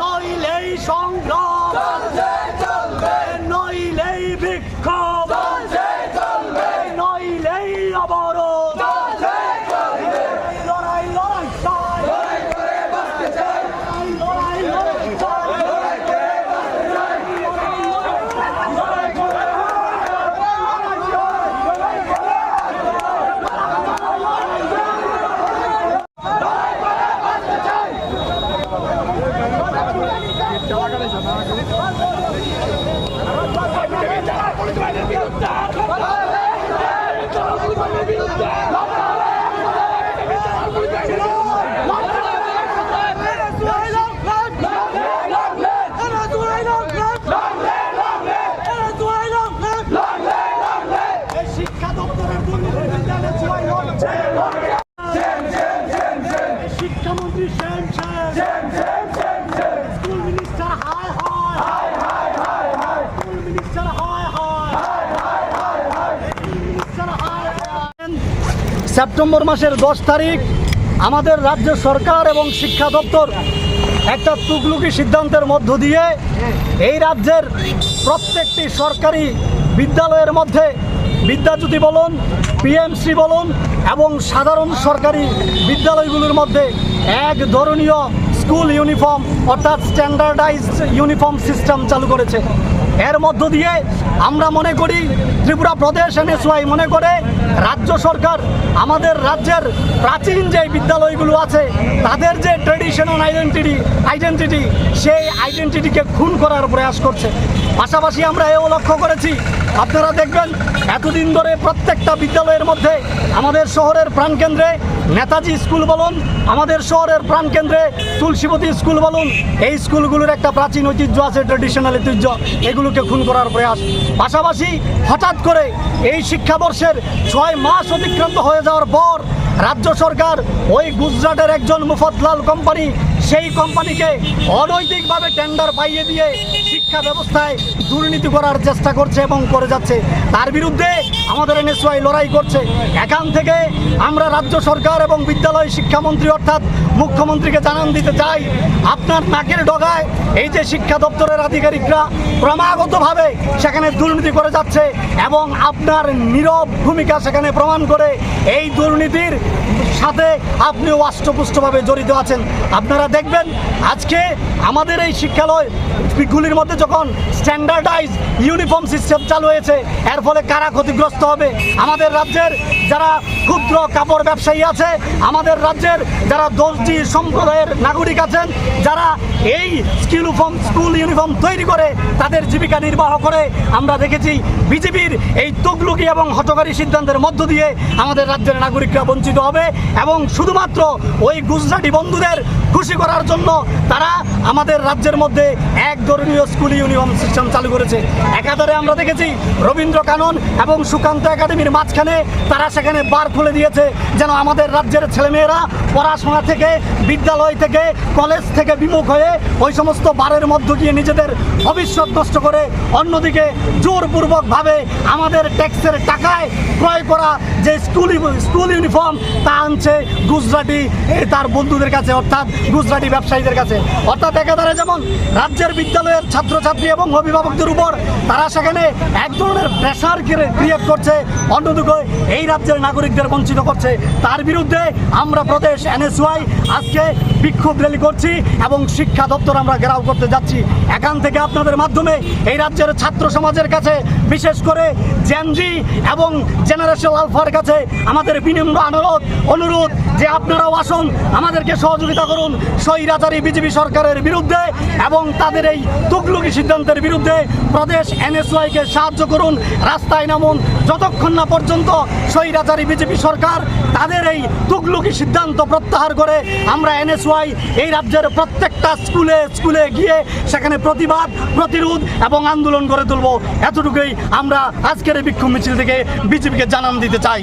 নইলেই সংগ্রাম নইলেই বিক্ষোভ নইলেই অবরোধ লড়াই লড়াই চাই লড়াই লড়াই চাই শিক্ষা দপ্তরের দুর্নীতি জানে সবাই লড়ছে শিক্ষামন্ত্রী সেন সেন স্কুল মিনিস্টার হায় হায় স্কুল মিনিস্টার হায় হায় স্কুল মিনিস্টার হায় হায় সেপ্টেম্বর মাসের দশ তারিখ আমাদের রাজ্য সরকার এবং শিক্ষা দপ্তর একটা তুগলুকি সিদ্ধান্তের মধ্য দিয়ে এই রাজ্যের প্রত্যেকটি সরকারি বিদ্যালয়ের মধ্যে বিদ্যাজ্যোতি বলুন, পিএমসি বলুন এবং সাধারণ সরকারি বিদ্যালয়গুলোর মধ্যে এক ধরনীয় স্কুল ইউনিফর্ম অর্থাৎ স্ট্যান্ডার্ডাইজড ইউনিফর্ম সিস্টেম চালু করেছে। এর মধ্য দিয়ে আমরা মনে করি ত্রিপুরা প্রদেশ এনএসওয়াই মনে করে রাজ্য সরকার আমাদের রাজ্যের প্রাচীন যে বিদ্যালয়গুলো আছে, তাদের যে ট্রেডিশনাল আইডেন্টিটি আইডেন্টিটি সেই আইডেন্টিটিকে খুন করার প্রয়াস করছে। পাশাপাশি আমরা এও লক্ষ্য করেছি, আপনারা দেখবেন এতদিন ধরে প্রত্যেকটা বিদ্যালয়ের মধ্যে আমাদের শহরের প্রাণকেন্দ্রে নেতাজি স্কুল বলুন, আমাদের শহরের প্রাণকেন্দ্রে তুলসীবতী স্কুল বলুন, এই স্কুলগুলোর একটা প্রাচীন ঐতিহ্য আছে ট্রেডিশনাল ঐতিহ্য, এগুলোকে খুন করার প্রয়াস। পাশাপাশি হঠাৎ করে এই শিক্ষাবর্ষের ছয় মাস অতিক্রান্ত হয়ে যাওয়ার পর রাজ্য সরকার ওই গুজরাটের একজন মুফতলাল কোম্পানি সেই কোম্পানিকে অনৈতিকভাবে টেন্ডার পাইয়ে দিয়ে শিক্ষা ব্যবস্থায় দুর্নীতি করার চেষ্টা করছে এবং করে যাচ্ছে। তার বিরুদ্ধে আমাদের এনএসওয়াই লড়াই করছে। এখান থেকে আমরা রাজ্য সরকার এবং বিদ্যালয় শিক্ষামন্ত্রী অর্থাৎ মুখ্যমন্ত্রীকে জানান দিতে চাই, আপনার নাকের ডগায় এই যে শিক্ষা দপ্তরের আধিকারিকরা ক্রমাগতভাবে সেখানে দুর্নীতি করে যাচ্ছে এবং আপনার নীরব ভূমিকা সেখানে প্রমাণ করে এই দুর্নীতির সাথে আপনিও অষ্টপুষ্টভাবে জড়িত আছেন। আপনারা দেখবেন, আজকে আমাদের এই শিক্ষালয়গুলির মধ্যে যখন স্ট্যান্ডার্ডাইজ ইউনিফর্ম সিস্টেম চালু হয়েছে, এর ফলে কারা ক্ষতিগ্রস্ত হবে? আমাদের রাজ্যের যারা ক্ষুদ্র কাপড় ব্যবসায়ী আছে, আমাদের রাজ্যের যারা দর্জি সম্প্রদায়ের নাগরিক আছেন, যারা এই স্কিল ইউনিফর্ম স্কুল ইউনিফর্ম তৈরি করে তাদের জীবিকা নির্বাহ করে, আমরা দেখেছি বিজেপির এই তগলুকি এবং হটকারী সিদ্ধান্তের মধ্য দিয়ে আমাদের রাজ্যের নাগরিকরা বঞ্চিত হবে এবং শুধুমাত্র ওই গুজরাটি বন্ধুদের খুশি করার জন্য তারা আমাদের রাজ্যের মধ্যে এক ধরনীয় স্কুল ইউনিফর্ম সিস্টেম চালু করেছে। একাধারে আমরা দেখেছি রবীন্দ্র কানন এবং সুকান্ত একাডেমির মাঝখানে তারা সেখানে বার খুলে দিয়েছে যেন আমাদের রাজ্যের ছেলেমেয়েরা পড়াশোনা থেকে, বিদ্যালয় থেকে, কলেজ থেকে বিমুখ হয়ে ওই সমস্ত বারের মধ্য দিয়ে নিজেদের ভবিষ্যৎ নষ্ট করে অন্যদিকে জোরপূর্বকভাবে আমাদের ট্যাক্সের টাকায় ক্রয় করা যে স্কুল স্কুল ইউনিফর্ম তা আনছে গুজরাটি তার বন্ধুদের কাছে, অর্থাৎ গুজরাটি ব্যবসায়ীদের কাছে। অর্থাৎ একাধারে যেমন রাজ্যের বিদ্যালয়ের ছাত্রছাত্রী এবং অভিভাবকদের উপর তারা সেখানে এক ধরনের প্রেশার ক্রিয়েট করছে, অন্যদিকে এই রাজ্যের নাগরিকদের বঞ্চিত করছে। তার বিরুদ্ধে আমরা প্রদেশ এনএসওয়াই আজকে বিক্ষোভ র্যালি করছি এবং শিক্ষা দপ্তর আমরা ঘেরাও করতে যাচ্ছি। এখান থেকে আপনাদের মাধ্যমে এই রাজ্যের ছাত্র সমাজের কাছে, বিশেষ করে জেনজি এবং জেনারেশন আলফার কাছে আমাদের বিনিম্ন অনুরোধ অনুরোধ যে আপনারাও আসুন, আমাদেরকে সহযোগিতা করুন। স্বৈরাচারী বিজেপি সরকারের বিরুদ্ধে এবং তাদের এই তুগলুকি সিদ্ধান্তের বিরুদ্ধে প্রদেশ এনএসওয়াইকে সাহায্য করুন। রাস্তায় নামুন। যতক্ষণ না পর্যন্ত স্বৈরাচারী বিজেপি সরকার তাদের এই তুগলুকি সিদ্ধান্ত প্রত্যাহার করে, আমরা এনএসওয়াই এই রাজ্যের প্রত্যেকটা স্কুলে স্কুলে গিয়ে সেখানে প্রতিবাদ, প্রতিরোধ এবং আন্দোলন করে তুলব। এতটুকুই আমরা আজকের এই বিক্ষোভ মিছিল থেকে বিজেপিকে জানান দিতে চাই।